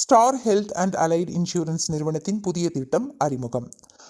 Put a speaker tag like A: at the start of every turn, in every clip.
A: Star health and allied insurance நிறுவனத்தின் புதிய திட்டம் அறிமுகம்.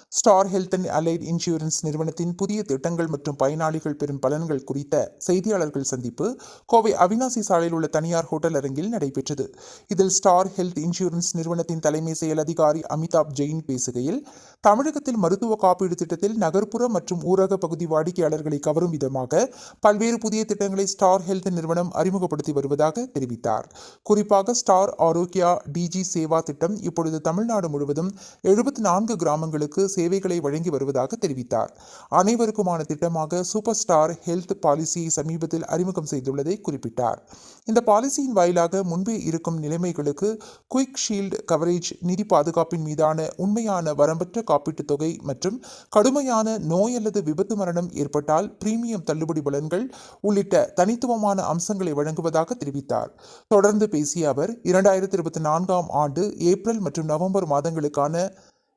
A: Star health and allied insurance நிறுவனத்தின் புதிய திட்டங்கள் மற்றும் பயனாளிகள் பெறும் பலன்கள் குறித்த செய்தியாளர்கள் சந்திப்பு கோவை அவினாசி சாலையில் உள்ள தனியார் ஹோட்டல் அரங்கில் நடைபெற்றது. இதில் ஸ்டார் ஹெல்த் இன்சூரன்ஸ் நிறுவனத்தின் தலைமை செயல் அதிகாரி அமிதாப் ஜெயின் பேசுகையில் தமிழகத்தில் மருத்துவ காப்பீடு திட்டத்தில் நகர்ப்புற மற்றும் ஊரக பகுதி வாடிக்கையாளர்களை கவரும் விதமாக பல்வேறு புதிய திட்டங்களை ஸ்டார் ஹெல்த் நிறுவனம் அறிமுகப்படுத்தி வருவதாக தெரிவித்தார். குறிப்பாக star Arogya D PG Seva திட்டம் இப்பொழுது தமிழ்நாடு முழுவதும் எழுபத்தி நான்கு கிராமங்களுக்கு சேவைகளை வழங்கி வருவதாக தெரிவித்தார். அனைவருக்குமான திட்டமாக சூப்பர் ஸ்டார் ஹெல்த் பாலிசியை சமீபத்தில் அறிமுகம் செய்துள்ளதை குறிப்பிட்டார். இந்த பாலிசியின் வாயிலாக முன்பே இருக்கும் நிலைமைகளுக்கு குயிக் ஷீல்டு கவரேஜ் நிதி பாதுகாப்பின் மீதான உண்மையான வரம்பற்ற காப்பீட்டுத் தொகை மற்றும் கடுமையான நோய் அல்லது விபத்து மரணம் ஏற்பட்டால் பிரீமியம் தள்ளுபடி பலன்கள் உள்ளிட்ட தனித்துவமான அம்சங்களை வழங்குவதாக தெரிவித்தார். தொடர்ந்து பேசிய அவர் இரண்டாயிரத்தி இருபத்தி நான்கு பதிமூன்றாம் ஆண்டு ஏப்ரல் மற்றும் நவம்பர் மாதங்களுக்கான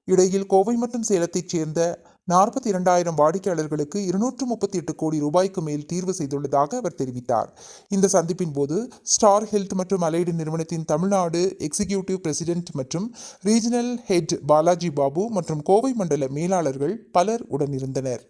A: இடையில் கோவை மற்றும் சேலத்தைச் சேர்ந்த நாற்பத்தி இரண்டாயிரம் வாடிக்கையாளர்களுக்கு இருநூற்று முப்பத்தி எட்டு கோடி ரூபாய்க்கு மேல் தீர்வு செய்துள்ளதாக அவர் தெரிவித்தார். இந்த சந்திப்பின் போது ஸ்டார் ஹெல்த் மற்றும் அலைடு நிறுவனத்தின் தமிழ்நாடு எக்ஸிகியூட்டிவ் பிரசிடென்ட் மற்றும் ரீஜனல் ஹெட் பாலாஜி பாபு மற்றும் கோவை மண்டல மேலாளர்கள் பலர் உடனிருந்தனர்.